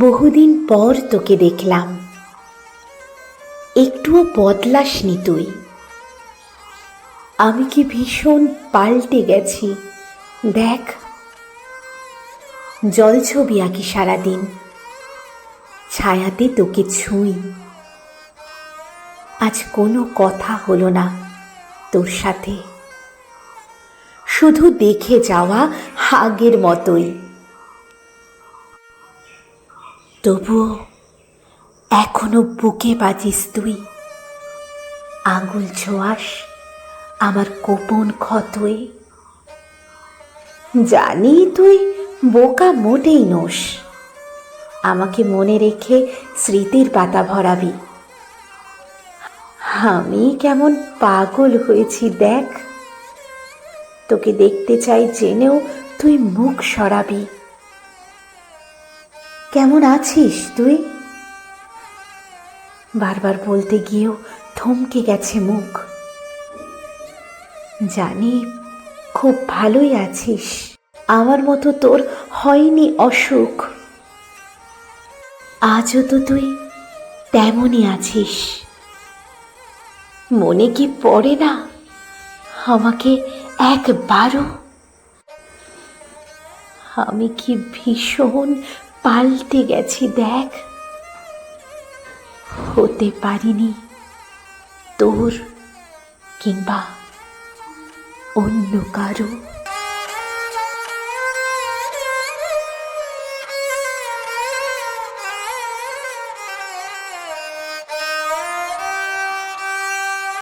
বহুদিন পর তোকে দেখলাম। একটুও বদলাসনি তুই। আমি কি ভীষণ পাল্টে গেছি? দেখ। জল ছবি আঁকি সারাদিন। ছায়াতে তোকে ছুঁই। আজ কোনো কথা হলো না তোর সাথে। শুধু দেখে যাওয়া আগের মতোই। তবুও এখনও বুকে বাজিস তুই। আঙুল ছোঁয়াস আমার কোপন ক্ষতই। জানি তুই বোকা মোটেই নোস। আমাকে মনে রেখে স্মৃতির পাতা ভরাবি। আমি কেমন পাগল হয়েছি দেখ। তোকে দেখতে চাই জেনেও তুই মুখ সরাবি। কেমন আছিস তুই? বারবার বলতে গিয়েও থমকে গেছে মুখ। জানি খুব ভালোই আছিস। আমার মতো তোর হয়নি অসুখ। আজও তো তুই তেমনই আছিস। মনে কি পড়ে না আমাকে একবারও? আমি কি ভীষণ পাল্টে গেছি দেখ। হতে পারিনি তোর কিংবা অন্য কারও।